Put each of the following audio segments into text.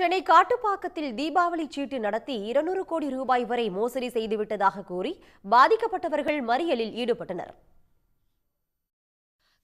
சென்னை காட்டுப்பாக்கத்தில் தீபாவளி சீட்டு நடத்தி இருநூறு கோடி ரூபாய் வரை மோசடி செய்துவிட்டதாக கூறி பாதிக்கப்பட்டவர்கள் மறியலில் ஈடுபட்டனர்.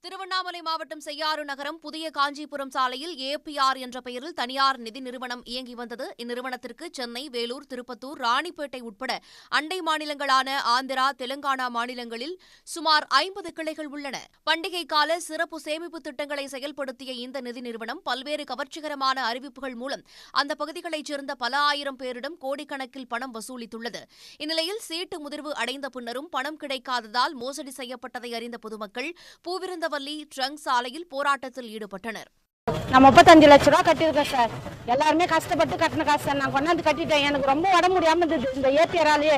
திருவண்ணாமலை மாவட்டம் செய்யாறு நகரம் புதிய காஞ்சிபுரம் சாலையில் ஏபிஆர் என்ற பெயரில் தனியார் நிதி நிறுவனம் இயங்கி வந்தது. இந்நிறுவனத்திற்கு சென்னை வேலூர் திருப்பத்தூர் ராணிப்பேட்டை உட்பட அண்டை மாநிலங்களான ஆந்திரா தெலுங்கானா மாநிலங்களில் சுமார் ஐம்பது கிளைகள் உள்ளன. பண்டிகை கால சிறப்பு சேமிப்பு திட்டங்களை செயல்படுத்திய இந்த நிதி நிறுவனம் பல்வேறு கவர்ச்சிகரமான அறிவிப்புகள் மூலம் அந்த பகுதிகளைச் சேர்ந்த பல ஆயிரம் பேரிடம் கோடிக்கணக்கில் பணம் வசூலித்துள்ளது. இந்நிலையில் சீட்டு முதிர்வு அடைந்த பின்னரும் பணம் கிடைக்காததால் மோசடி செய்யப்பட்டதை அறிந்த பொதுமக்கள் பூவிருந்தவர் திருநெல்வேலி ட்ரங்க் சாலையில் போராட்டத்தில் ஈடுபட்டனர். நான் முப்பத்தஞ்சு லட்ச ரூபா கட்டியிருக்கேன் சார். எல்லாருமே கஷ்டப்பட்டு கட்டின காசு சார் நான் கொண்டாந்து கட்டிட்டேன். எனக்கு ரொம்ப உடம்பு முடியாம இருந்தது இந்த ஏபிஆராலேயே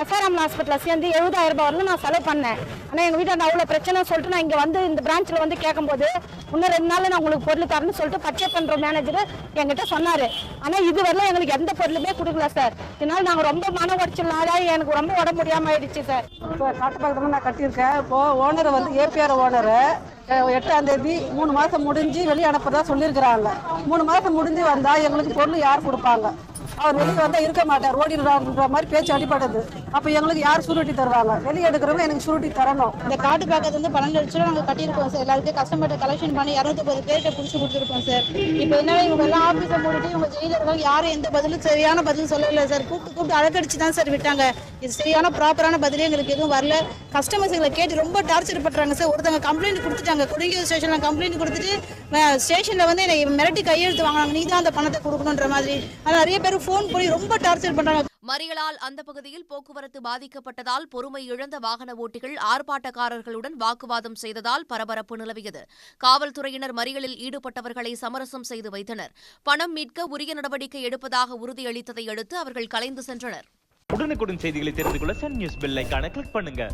எஸ்ஆர்எம் ஹாஸ்பிட்டலில் சேர்ந்து எழுபதாயிரம் ரூபாய் வரலும் நான் செலவு பண்ணேன். ஆனால் எங்கள் வீட்டில் அவ்வளோ பிரச்சனை சொல்லிட்டு நான் இங்கே வந்து இந்த பிரான்ச்சில் வந்து கேட்கும்போது இன்னும் ரெண்டு நாள் நான் உங்களுக்கு பொருள் தரேன்னு சொல்லிட்டு பர்ச்சேஸ் பண்ணுற மேனேஜர் என்கிட்ட சொன்னார். ஆனால் இது வரலாம் எங்களுக்கு எந்த பொருளுமே கொடுக்கல சார் இதனால நாங்கள் ரொம்ப மன உடச்சல்னால எனக்கு ரொம்ப உடம்பு முடியாமல் ஆயிடுச்சு சார் இப்போ காட்டுப்பாக்கத்தில் நான் கட்டியிருக்கேன். இப்போது ஓனர் வந்து ஏபிஆர் ஓனர் எட்டாம் தேதி மூணு மாதம் முடிஞ்சு வெளியே அனுப்புறதா சொல்லியிருக்கிறாங்க. மூணு மாதம் முடிஞ்சு வந்தால் எங்களுக்கு பொருள் யார் கொடுப்பாங்க? அவர் வெளியே வந்தால் இருக்க மாட்டார். ஓடிடுறாருன்ற மாதிரி பேச்சு அடிபடுது. அப்போ எங்களுக்கு யார் சுருட்டி தருவாங்க? வெளியே எடுக்கிறவங்க எனக்கு சுருட்டி தரணும். இந்த காட்டு பாக்கத்து வந்து பன்னெண்டு லட்சம் நாங்கள் கட்டியிருக்கோம் சார். எல்லாருக்கும் கஸ்டமர்கிட்ட கலெக்ஷன் பண்ணி இரநூத்தொம்பது பேர்கிட்ட பிடிச்சி கொடுத்துருக்கோம் சார். இப்போ என்ன இவங்க எல்லாம் ஆஃபீஸை மூடிட்டு இவங்க ஜெயிலில் இருக்காங்க யாரும் எந்த பதிலும் சரியான பதிலும் சொல்லலை சார். கூப்பிட்டு கூப்பிட்டு அழகடிச்சு தான் சார் விட்டாங்க. இது சரியான ப்ராப்பரான பதிலே எங்களுக்கு எதுவும் வரல. கஸ்டமர்ஸ் எங்களை கேட்டு ரொம்ப டார்ச்சர் பண்றாங்க சார். ஒருத்தவங்க கம்ப்ளைண்ட் கொடுத்துட்டாங்க. குடிங்க ஸ்டேஷனில் கம்ப்ளைண்ட் கொடுத்துட்டு ஸ்டேஷனில் வந்து என்னை மிரட்டி கையெழுத்து வாங்கினாங்க நீ தான் அந்த பணத்தை கொடுக்கணுன்ற மாதிரி. ஆனால் நிறைய பேர் ஃபோன் பண்ணி ரொம்ப டார்ச்சர் பண்றாங்க. மறியலால் அந்த பகுதியில் போக்குவரத்து பாதிக்கப்பட்டதால் பொறுமை இழந்த வாகன ஓட்டிகள் ஆர்ப்பாட்டக்காரர்களுடன் வாக்குவாதம் செய்ததால் பரபரப்பு நிலவியது. காவல்துறையினர் மறியலில் ஈடுபட்டவர்களை சமரசம் செய்து வைத்தனர். பணம் மீட்க உரிய நடவடிக்கை எடுப்பதாக உறுதியளித்ததை அடுத்து அவர்கள் கலைந்து சென்றனர். உடனுக்குடன் செய்திகளை தெரிந்து கொள்ள சன் நியூஸ் பெல் கிளிக் பண்ணுங்க.